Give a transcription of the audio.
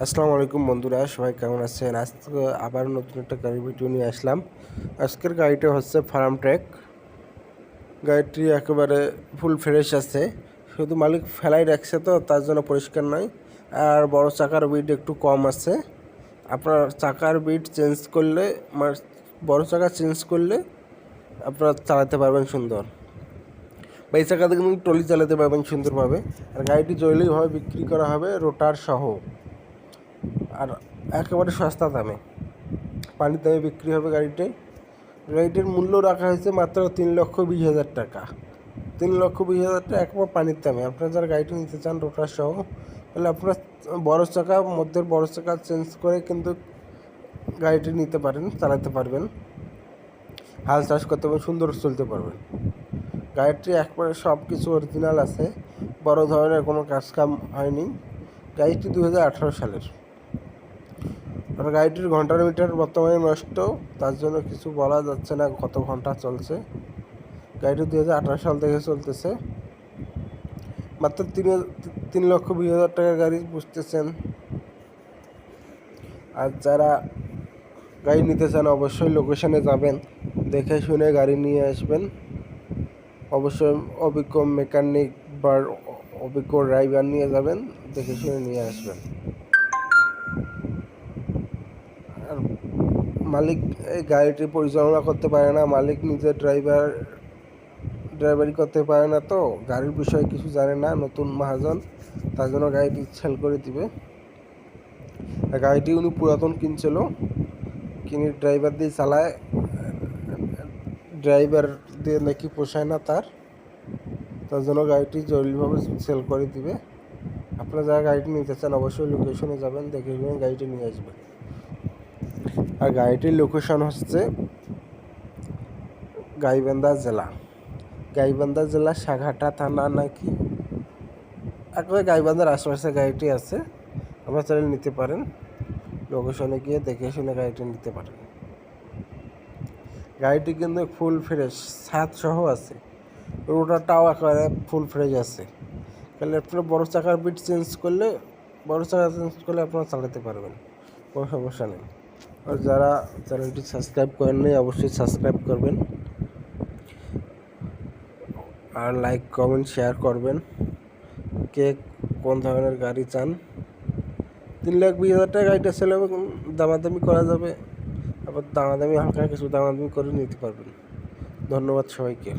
আসসালামু আলাইকুম বন্ধুরা, সবাই কেমন আছেন? আজ আবার নতুন একটা গাড়ি ভিডিও নিয়ে আসলাম। আজকের গাড়িটা হচ্ছে ফার্ম ট্র্যাক। গাড়িটি একেবারে ফুল ফ্রেশ আছে। শুধু মালিক ফেলাই রাখছে তো, তার জন্য পরিষ্কার নয়। আর বড় চাকার বিট একটু কম আছে। আপনার চাকার বিট চেঞ্জ করলে মানে বড় চাকা চেঞ্জ করলে আপনারা চালাতে পারবেন সুন্দর। বা এই চাকা থেকে টলি চালাতে পারবেন সুন্দরভাবে। আর গাড়িটি জৈলিকভাবে বিক্রি করা হবে রোটার সহ। আর একেবারে সস্তা দামে। পানির দামে বিক্রি হবে গাড়িটি। গাড়িটির মূল্য রাখা হয়েছে মাত্র তিন লক্ষ বিশ হাজার টাকা। তিন লক্ষ বিশ হাজার টাকা একবার পানির দামে। আপনারা যারা গাড়িটি নিতে চান রোটার সহ, তাহলে আপনারা বড় চাকা, মধ্যের বড় চাকা চেঞ্জ করে কিন্তু গাড়িটি নিতে পারেন, চালাতে পারবেন। হাল চাষ করতে পারবেন, সুন্দর চলতে পারবেন। গাড়িটি একবারে সব কিছু অরিজিনাল আছে। বড় ধরনের কোনো কাজ কাম হয়নি। গাড়িটি দু হাজার আঠারো সালের। আর গাড়িটির ঘণ্টার মিটার বর্তমানে নষ্ট, তার জন্য কিছু বলা যাচ্ছে না কত ঘণ্টা চলছে। গাড়িটি দু হাজার আঠারো সাল থেকে চলতেছে। মাত্র তিন তিন লক্ষ বিশ হাজার টাকার গাড়ি বুঝতেছেন। আর যারা গাড়ি নিতে চান অবশ্যই লোকেশনে যাবেন, দেখে শুনে গাড়ি নিয়ে আসবেন। অবশ্যই অভিজ্ঞ মেকানিক বা অভিজ্ঞ ড্রাইভার নিয়ে যাবেন, দেখে শুনে নিয়ে আসবেন। মালিক এই গাড়িটি পরিচালনা করতে পারে না, মালিক নিজে ড্রাইভার ড্রাইভারি করতে পারে না তো, গাড়ির বিষয়ে কিছু জানে না, নতুন মহাজন, তার জন্য গাড়িটি সেল করে দিবে। গাড়িটি উনি পুরাতন কিনছিল, কিনে ড্রাইভার দিয়ে চালায় ড্রাইভার দিয়ে নাকি পোষায় না তার তার জন্য গাড়িটি জরুরিভাবে সেল করে দিবে। আপনারা যারা গাড়িটি নিতে চান, অবশ্যই লোকেশনে যাবেন, দেখে গাড়িটি নিয়ে আসবেন। আর গাড়িটির লোকেশন হচ্ছে গাইবান্ধা জেলা। গাইবান্ধা জেলা সাঘাটা থানা নাকি? একবারে গাইবান্ধার আশেপাশে গাড়িটি আছে। আপনারা চাইলে নিতে পারেন। লোকেশনে গিয়ে দেখে শুনে গাড়িটি নিতে পারেন। গাড়িটি কিন্তু ফুল ফ্রেশ ছাদ সহ আছে। রোটারটাও একেবারে ফুল ফ্রেশ আছে। তাহলে আপনারা বড় চাকার বিট চেঞ্জ করলে, বড় চাকা চেঞ্জ করলে আপনারা চালাতে পারবেন। কোনো সমস্যা নেই। আর যারা চ্যানেলটি সাবস্ক্রাইব করেন নাই অবশ্যই সাবস্ক্রাইব করবেন। আর লাইক, কমেন্ট, শেয়ার করবেন। কে কোন ধরনের গাড়ি চান? তিন লাখ বিশ হাজার টাকা গাড়িটা সেল দামাদামি করা যাবে। আবার দামাদামি হালকা কিছু দামাদামি করে নিতে পারবেন। ধন্যবাদ সবাইকে।